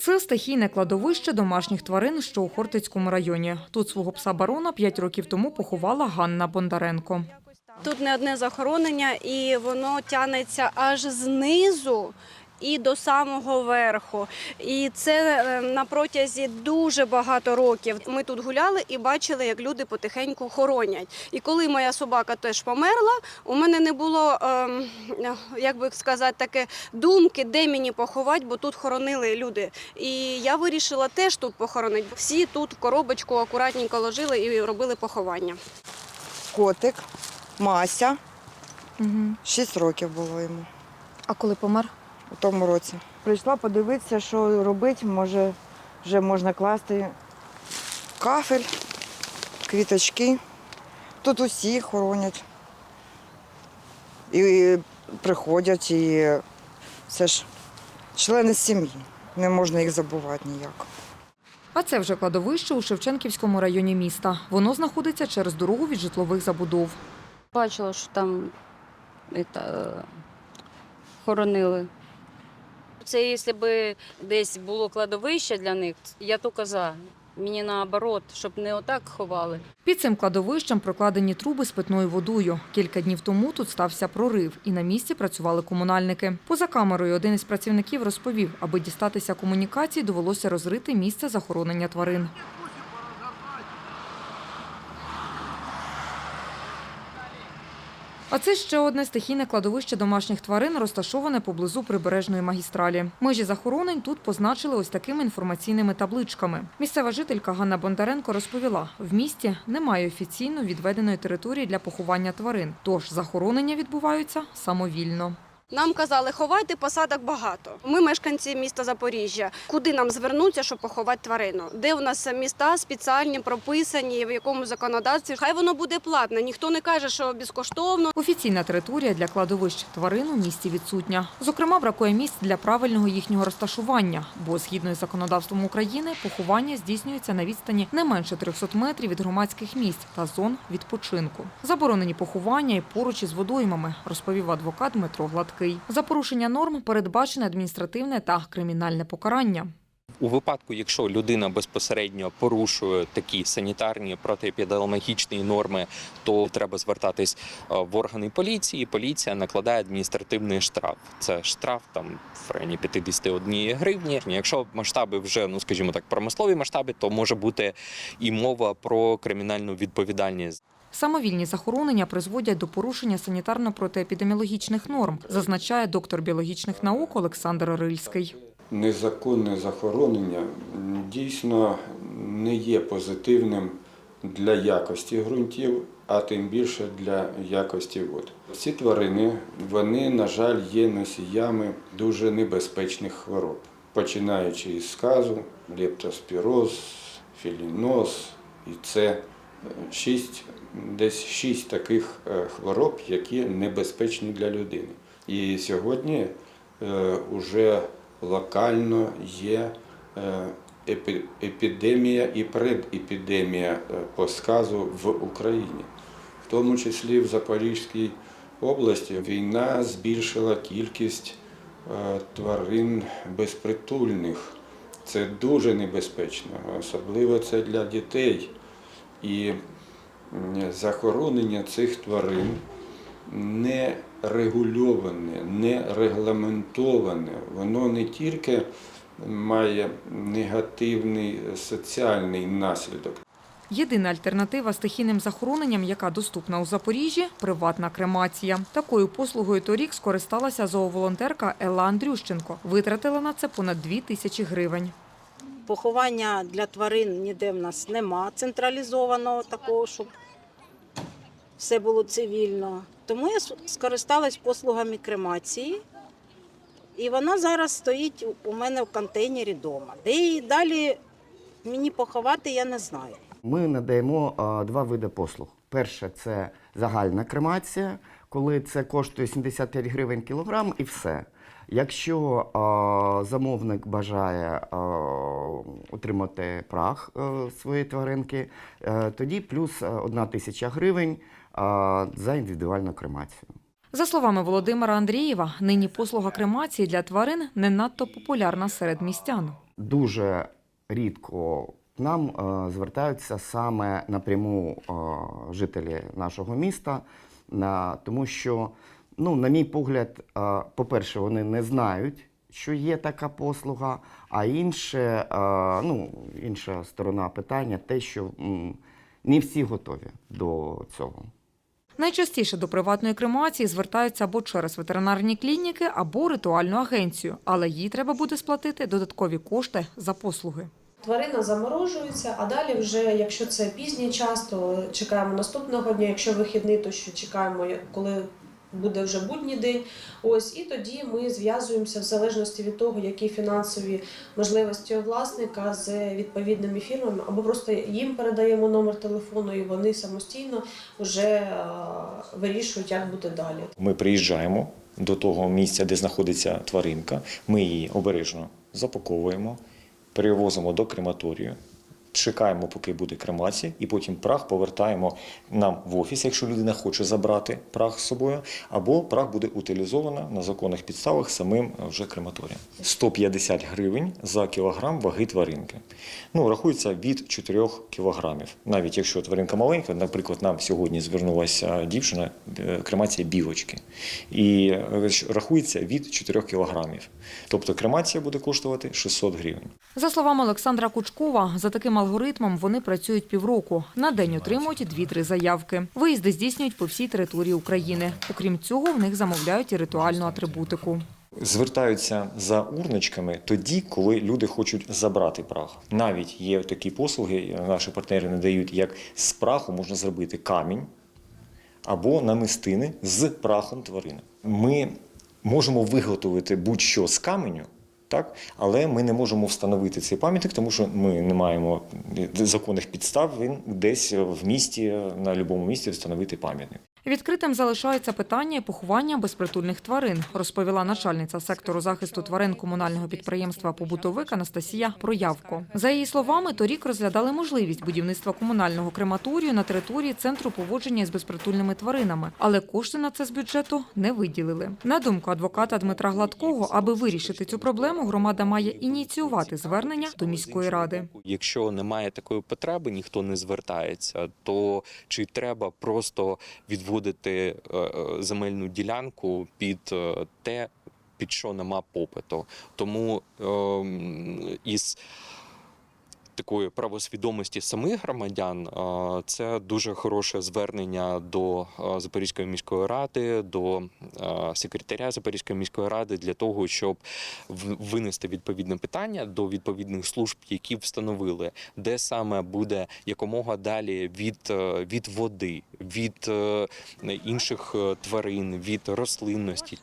Це стихійне кладовище домашніх тварин, що у Хортицькому районі. Тут свого пса барона 5 років тому поховала Ганна Бондаренко. Тут не одне захоронення, і воно тягнеться аж знизу. І до самого верху, і це е, на протязі дуже багато років. Ми тут гуляли і бачили, як люди потихеньку хоронять. І коли моя собака теж померла, у мене не було, ем, як би сказати, таке думки, де мені поховати, бо тут хоронили люди. І я вирішила теж тут похоронити. Всі тут коробочку акуратненько ложили і робили поховання. Котик, Мася, Угу. 6 років було йому А коли помер? У тому році. Прийшла подивитися, що робити, може, вже можна класти кафель, квіточки. Тут усі хоронять. І приходять, і це ж члени сім'ї. Не можна їх забувати ніяк. А це вже кладовище у Шевченківському районі міста. Воно знаходиться через дорогу від житлових забудов. Бачила, що там это, е, хоронили. Це якщо б десь було кладовище для них, я то за. Мені наоборот, щоб не отак ховали. Під цим кладовищем прокладені труби з питною водою. Кілька днів тому тут стався прорив, і на місці працювали комунальники. Поза камерою один із працівників розповів, аби дістатися комунікацій, довелося розрити місце захоронення тварин. А це ще одне стихійне кладовище домашніх тварин, розташоване поблизу прибережної магістралі. Межі захоронень тут позначили ось такими інформаційними табличками. Місцева жителька Ганна Бондаренко розповіла: в місті немає офіційно відведеної території для поховання тварин, тож захоронення відбуваються самовільно. Нам казали, ховайте посадок багато. Ми мешканці міста Запоріжжя. Куди нам звернутися, щоб поховати тварину? Де у нас міста спеціальні прописані, в якому законодавстві? Хай воно буде платне. Ніхто не каже, що безкоштовно. Офіційна територія для кладовищ тварин у місті відсутня. Зокрема, бракує місць для правильного їхнього розташування, бо згідно із законодавством України поховання здійснюється на відстані не менше 300 метрів від громадських місць та зон відпочинку. Заборонені поховання і поруч із водоймами, розповів адвокат Дмитро Гладкий. За порушення норм передбачене адміністративне та кримінальне покарання. У випадку, якщо людина безпосередньо порушує такі санітарні протиепідеміологічні норми, то треба звертатись е, в органи поліції. Поліція накладає адміністративний штраф. Це штраф там в районі 51 гривні. Якщо масштаби вже, ну скажімо так, промислові масштаби, то може бути і мова про кримінальну відповідальність. Самовільні захоронення призводять до порушення санітарно-протиепідеміологічних норм, зазначає доктор біологічних наук Олександр Рильський. Незаконне захоронення дійсно не є позитивним для якості ґрунтів, а тим більше для якості вод. Ці тварини, вони, на жаль, є носіями дуже небезпечних хвороб, починаючи із сказу, лептоспіроз, філіноз, і це шість, десь шість таких е, хвороб, які небезпечні для людини. І сьогодні вже локально є е, епідемія і предепідемія е, по сказу в Україні. В тому числі в Запорізькій області війна збільшила кількість е, тварин безпритульних. Це дуже небезпечно, особливо це для дітей. І захоронення цих тварин не регульоване, не регламентоване. Воно не тільки має негативний соціальний наслідок, Єдина альтернатива стихійним захороненням, яка доступна у Запоріжжі – приватна кремація. Такою послугою торік скористалася зооволонтерка Елла Андрющенко. Витратила на це понад дві тисячі гривень. Поховання для тварин ніде в нас нема централізованого такого, щоб все було цивільно. Тому я скористалась послугами кремації. І вона зараз стоїть у- мене в контейнері вдома. Де її далі мені поховати, я не знаю. Ми надаємо а, два види послуг. Перше це загальна кремація, коли це коштує 75 гривень кілограм і все. Якщо а, замовник бажає а, отримати прах е, своєї тваринки, е, тоді плюс е, одна тисяча гривень а, за індивідуальну кремацію. За словами Володимира Андрієва, нині послуга кремації для тварин не надто популярна серед містян. дуже рідко нам е, звертаються саме напряму е, жителі нашого міста, тому що, ну, на мій погляд, е, по-перше, вони не знають, що є така послуга, а інше, ну, інша сторона питання те, що не всі готові до цього. Найчастіше до приватної кремації звертаються або через ветеринарні клініки, або ритуальну агенцію, але їй треба буде сплатити додаткові кошти за послуги. Тварина заморожується, а далі, вже, якщо це пізній час, то чекаємо наступного дня. Якщо вихідний, то що чекаємо, коли буде вже будній день. Ось і тоді ми зв'язуємося в залежності від того, які фінансові можливості у власника з відповідними фірмами, або просто їм передаємо номер телефону, і вони самостійно вже е, вирішують, як бути далі. Ми приїжджаємо до того місця, де знаходиться тваринка. Ми її обережно запаковуємо, перевозимо до крематорію. Чекаємо, поки буде кремація, і потім прах повертаємо нам в офіс, якщо людина хоче забрати прах з собою, або прах буде утилізовано на законних підставах самим е, вже крематорієм. 150 гривень за кілограм ваги тваринки. Ну, рахується від 4 кілограмів. Навіть якщо тваринка маленька, наприклад, нам сьогодні звернулася дівчина, е, кремація білочки, і е, рахується від 4 кілограмів. Тобто кремація буде коштувати 600 гривень. За словами Олександра Кучкова, за таким алгоритмом вони працюють півроку. На день отримують дві-три заявки. Виїзди здійснюють по всій території України. Окрім цього, в них замовляють і ритуальну атрибутику. Звертаються за урночками тоді, коли люди хочуть забрати прах. Навіть є такі послуги, наші партнери надають, як з праху можна зробити камінь або намистини з прахом тварини. Ми можемо виготовити будь-що з каменю. Так, але ми не можемо встановити цей пам'ятник, тому що ми не маємо законних підстав він десь в місті на будь-якому місці встановити пам'ятник. Відкритим залишається питання поховання безпритульних тварин, розповіла начальниця сектору захисту тварин комунального підприємства «Побутовик» Анастасія Проявко. За її словами, торік розглядали можливість будівництва комунального крематорію на території центру поводження з безпритульними тваринами, але кошти на це з бюджету не виділили. На думку адвоката Дмитра Гладкого, аби вирішити цю проблему, громада має ініціювати звернення до міської ради. Якщо немає такої потреби, ніхто не звертається, то чи треба просто відводити е, е, земельну ділянку під е, те, під що нема попиту? Тому ем, із такої правосвідомості самих громадян це дуже хороше звернення до Запорізької міської ради, до секретаря Запорізької міської ради для того, щоб винести відповідне питання до відповідних служб, які встановили, де саме буде якомога далі від, е, від води, від е, інших е, тварин, від рослинності.